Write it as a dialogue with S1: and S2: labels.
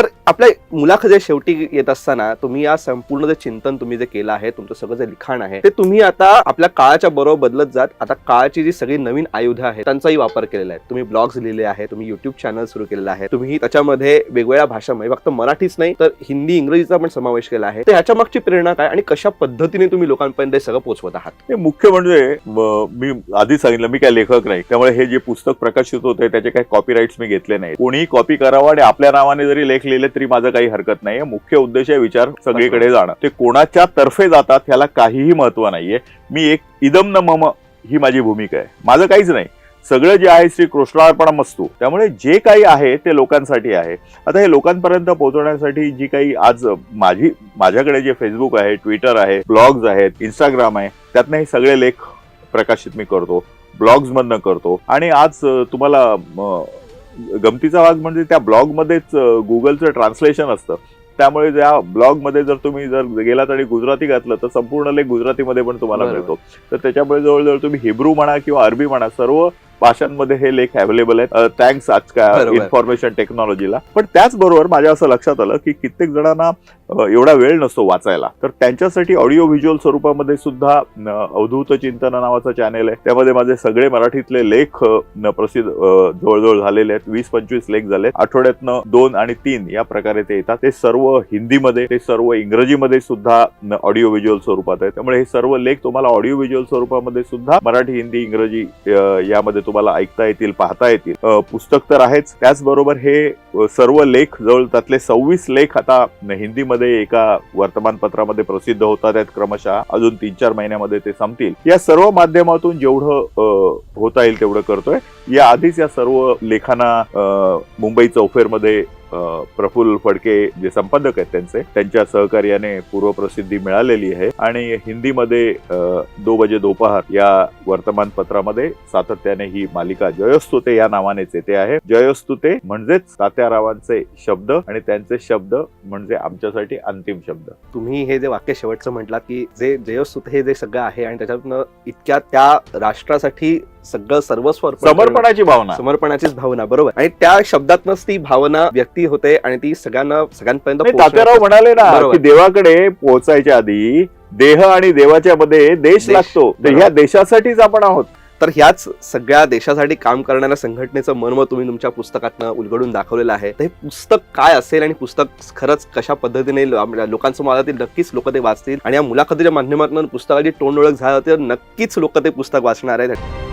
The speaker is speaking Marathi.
S1: तर आपल्या मुलाखती शेवटी येत असताना तुम्ही या संपूर्ण जे चिंतन तुम्ही जे केलं आहे तुमचं सगळं जे लिखाण आहे ते तुम्ही आता आपल्या काळाच्या बरोबर बदलत जात. आता काळाची जी सगळी नवीन आयुधं आहेत त्यांचाही वापर केलेला आहे. तुम्ही ब्लॉग्स लिहिले आहे तुम्ही युट्यूब चॅनल सुरू केलेला आहे. तुम्ही त्याच्यामध्ये वेगवेगळ्या भाषामध्ये म्हणजे फक्त मराठीच नाही तर हिंदी इंग्रजीचा पण समावेश केला आहे. तर ह्याच्या मागची प्रेरणा काय आणि कशा पद्धतीने तुम्ही लोकांपर्यंत सगळं पोहोचवत आहात?
S2: मुख्य म्हणजे मी आधी सांगितलं मी काय लेखक नाही. त्यामुळे हे जे पुस्तक प्रकाशित होते त्याचे काही कॉपीराईट्स मी घेतले नाही कोणीही कॉपी करावा आणि आपल्या नावाने जरी लेख लिहिले तरी माझं काही हरकत नाही मुख्य उद्देश आहे विचार सगळीकडे जाणं. ते कोणाच्या तर्फे जातात ह्याला काहीही महत्त्व नाहीये. मी एक इदम न मम ही माझी भूमिका आहे. माझं काहीच नाही. सगळं जे आहे श्री कृष्णार्पणा मस्तू. त्यामुळे जे काही आहे ते लोकांसाठी आहे. आता हे लोकांपर्यंत पोहोचवण्यासाठी जी काही आज माझी माझ्याकडे जे फेसबुक आहे ट्विटर आहे ब्लॉग्स आहेत इंस्टाग्राम आहे त्यातनं हे सगळे लेख प्रकाशित मी करतो. ब्लॉग्स मधनं करतो. आणि आज तुम्हाला गमतीचा भाग म्हणजे त्या ब्लॉगमध्येच गुगलचं ट्रान्सलेशन असतं त्यामुळे त्या ब्लॉगमध्ये जर तुम्ही जर गेलात आणि गुजराती घातलं तर संपूर्ण लेख गुजरातीमध्ये पण तुम्हाला. मिळतो तर त्याच्यामुळे जवळजवळ तुम्ही हिब्रू म्हणा किंवा अरबी म्हणा सर्व भाषांमध्ये हे लेख अवेलेबल आहेत. थँक्स
S1: बरोबर.
S2: इन्फॉर्मेशन टेक्नॉलॉजीला पण त्याचबरोबर माझ्या असं लक्षात आलं की कित्येक जणांना एवढा वेळ नसतो वाचायला. तर त्यांच्यासाठी ऑडिओ व्हिज्युअल स्वरूपामध्ये सुद्धा अवधूत चिंतन नावाचं चॅनेल आहे. त्यामध्ये माझे सगळे मराठीतले लेख प्रसिद्ध जवळजवळ झालेले आहेत. वीस पंचवीस लेख झाले आठवड्यातनं दोन आणि तीन या प्रकारे ते येतात. ते सर्व हिंदीमध्ये ते सर्व इंग्रजीमध्ये सुद्धा ऑडिओ व्हिज्युअल स्वरूपात आहे त्यामुळे हे सर्व लेख तुम्हाला ऑडिओ व्हिज्युअल स्वरूपामध्ये सुद्धा मराठी हिंदी इंग्रजी यामध्ये तुम्हाला ऐकता येतील पाहता येतील. पुस्तक तर आहेच. त्याचबरोबर हे सर्व लेख जवळ त्यातले सव्वीस लेख आता हिंदीमध्ये एका वर्तमानपत्रामध्ये प्रसिद्ध होतात आहेत क्रमशः. अजून तीन चार महिन्यामध्ये ते संपतील. या सर्व माध्यमातून जेवढं होता येईल तेवढं करतोय. या आधीच या सर्व लेखांना मुंबई चौफेरमध्ये प्रफुल्ल फडके जे संपादक आहेत त्यांचे त्यांच्या सहकार्याने पूर्वप्रसिद्धी मिळालेली आहे. आणि हिंदीमध्ये दो बजे दोपहर या वर्तमानपत्रामध्ये सातत्याने ही मालिका जयस्तुते या नावानेच येते आहे. जयस्तुते म्हणजेच तात्यारावांचे शब्द आणि त्यांचे शब्द म्हणजे आमच्यासाठी अंतिम शब्द.
S1: तुम्ही हे जे वाक्य शेवटचं म्हटलात की जे जयस्तुते हे जे सगळं आहे आणि त्याच्यातनं इतक्या त्या राष्ट्रासाठी सगळं सर्वस्व
S2: समर्पणाची भावना.
S1: समर्पणाचीच भावना बरोबर. आणि त्या शब्दातनच ती भावना व्यक्ती होते आणि ती सगळ्यांना सगळ्यांपर्यंत
S2: तात्याराव म्हणाले ना. की देवाकडे पोहोचायच्या आधी देह आणि देवाच्या मध्ये देश लागतो. ह्या देशासाठीच आपण आहोत.
S1: तर ह्याच सगळ्या देशासाठी काम करणाऱ्या संघटनेचं मर्म तुम्ही तुमच्या पुस्तकातनं उलगडून दाखवलेलं आहे. तर हे पुस्तक काय असेल आणि पुस्तक खरंच कशा पद्धतीने लोकांसमोर आलं ते नक्कीच लोक ते वाचतील. आणि या मुलाखतीच्या माध्यमातून पुस्तकाची तोंड ओळख झालं तर नक्कीच लोक ते पुस्तक वाचणार आहेत.